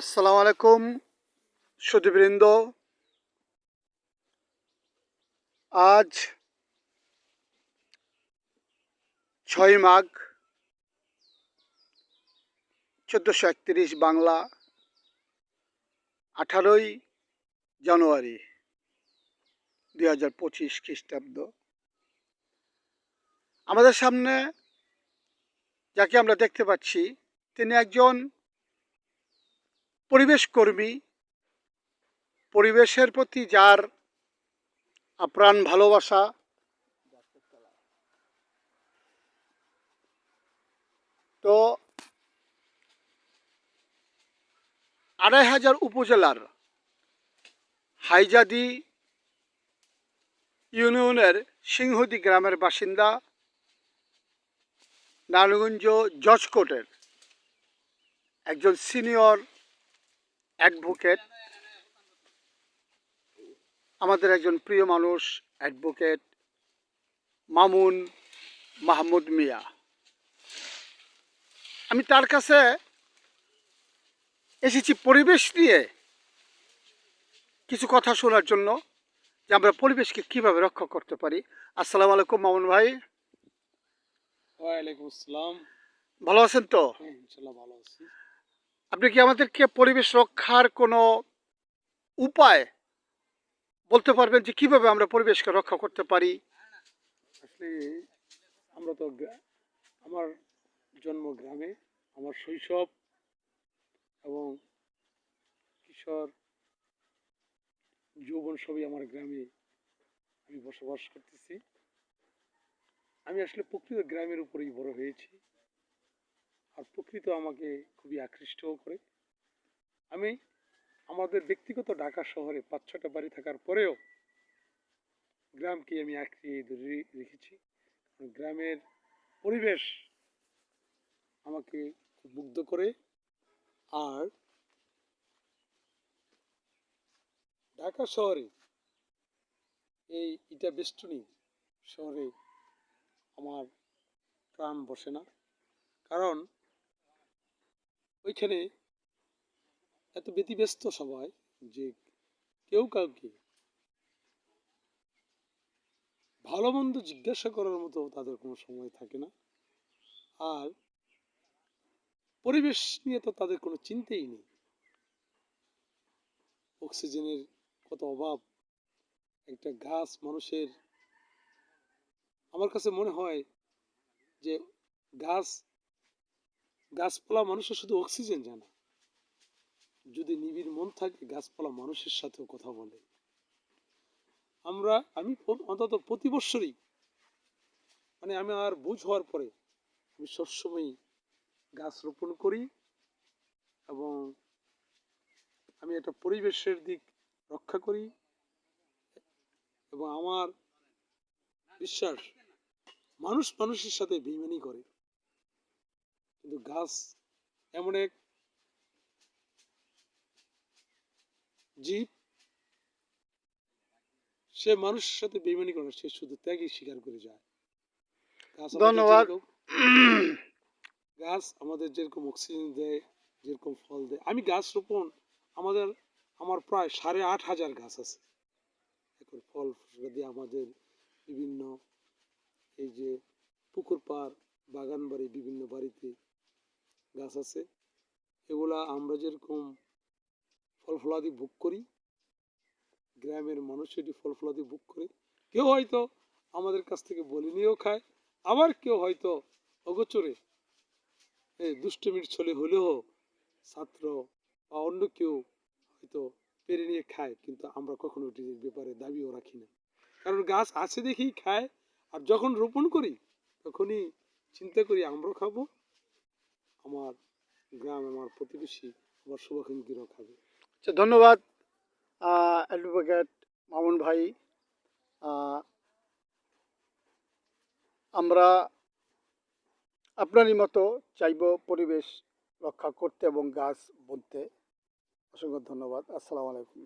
আসসালামু আলাইকুম সুদীবৃন্দ আজ ছয় মাঘ, চোদ্দোশো একত্রিশ বাংলা, আঠারোই জানুয়ারি দুই হাজার পঁচিশ খ্রিস্টাব্দ। আমাদের সামনে, যাকে আমরা দেখতে পাচ্ছি, তিনি একজন পরিবেশ কর্মী, পরিবেশের প্রতি যার আপ্রাণ ভালোবাসা, তো আড়াই হাজার উপজেলার হাইজাদি ইউনিয়নের সিংহদি গ্রামের বাসিন্দা নারায়ণগঞ্জ জজ কোর্টের একজন সিনিয়র অ্যাডভোকেট আমাদের একজন প্রিয় মানুষ অ্যাডভোকেট মামুন মাহমুদ মিয়া। আমি তার কাছে এসেছি পরিবেশ নিয়ে কিছু কথা শোনার জন্য যে আমরা পরিবেশকে কীভাবে রক্ষা করতে পারি। আসসালামু আলাইকুম মামুন ভাই। ওয়ালাইকুম আসসালাম। ভালো আছেন তো? হ্যাঁ, ভালো আছি। আপনি কি আমাদেরকে পরিবেশ রক্ষার কোনো উপায় বলতে পারবেন যে কীভাবে আমরা পরিবেশকে রক্ষা করতে পারি? আসলে আমরা তো আমার জন্ম গ্রামে, আমার শৈশব এবং কিশোর যৌবন সবই আমার গ্রামে আমি বসবাস করতেছি। আমি আসলে প্রকৃত গ্রামের উপরেই বড় হয়েছি। আর প্রকৃত আমাকে খুবই আকৃষ্টও করে। আমি আমাদের ব্যক্তিগত ঢাকা শহরে পাঁচ ছটা বাড়ি থাকার পরেও গ্রামকে আমি আঁকড়ে ধরে রেখেছি। গ্রামের পরিবেশ আমাকে মুগ্ধ করে। আর ঢাকা শহরে এই ইটা বেষ্টনী শহরে আমার প্রাণ বসে না। কারণ ওইখানে এত ব্যতিব্যস্ত সবাই যে কেউ কাউকে ভালো মন্দ জিজ্ঞাসা করার মতো তাদের কোনো সময় থাকে না। আর পরিবেশ নিয়ে তো তাদের কোনো চিন্তাই নেই। অক্সিজেনের কত অভাব। একটা গাছ মানুষের, আমার কাছে মনে হয় যে গাছ গাছপালা মানুষের শুধু অক্সিজেন জানা। যদি নিবিড় মন থাকে, গাছপালা মানুষের সাথেও কথা বলে। আমরা, আমি অন্তত প্রতি বৎসরই মানে আমি আর বুঝ হওয়ার পরে, আমি সবসময় গাছ রোপণ করি এবং আমি একটা পরিবেশের দিক রক্ষা করি এবং আমার বিশ্বাস মানুষ মানুষের সাথে বেইমানি করে। কিন্তু গাছ এমন এক জীব সে মানুষের সাথে বেইমানি করে সে শুধু ত্যাগই স্বীকার করে যায়। ধন্যবাদ। গাছ আমাদের যেরকম অক্সিজেন দেয় যেরকম ফল দেয়। আমি গাছ রোপণ আমাদের আমার প্রায় সাড়ে আট হাজার গাছ আছে। এখন ফল দিয়ে আমাদের বিভিন্ন এই যে পুকুর পাড় বাগান বাড়ি বিভিন্ন বাড়িতে গাছ আছে, এগুলা আমরা যেরকম ফল ফলাদি ভোগ করি, গ্রামের মানুষ এটি ফল ফলাদি ভোগ করে, কেউ হয়তো আমাদের কাছ থেকে বলে নিয়েও খায়, আবার কেউ হয়তো অগোচরে দুষ্টমির ছলে হলেও ছাত্র বা অন্য কেউ হয়তো পেরে নিয়ে খায়, কিন্তু আমরা কখনো এটির ব্যাপারে দাবিও রাখি না। কারণ গাছ আছে দেখেই খায়, আর যখন রোপণ করি, তখনই চিন্তা করি আমরাও খাব আমার গ্রাম, আমার প্রতিবেশী আমার শুভাকাঙ্ক্ষীরাও খাবে। আচ্ছা ধন্যবাদ অ্যাডভোকেট মামুন ভাই। আমরা আপনারই মতো চাইব পরিবেশ রক্ষা করতে এবং গাছ বুনতে। অসংখ্য ধন্যবাদ। আসসালামু আলাইকুম।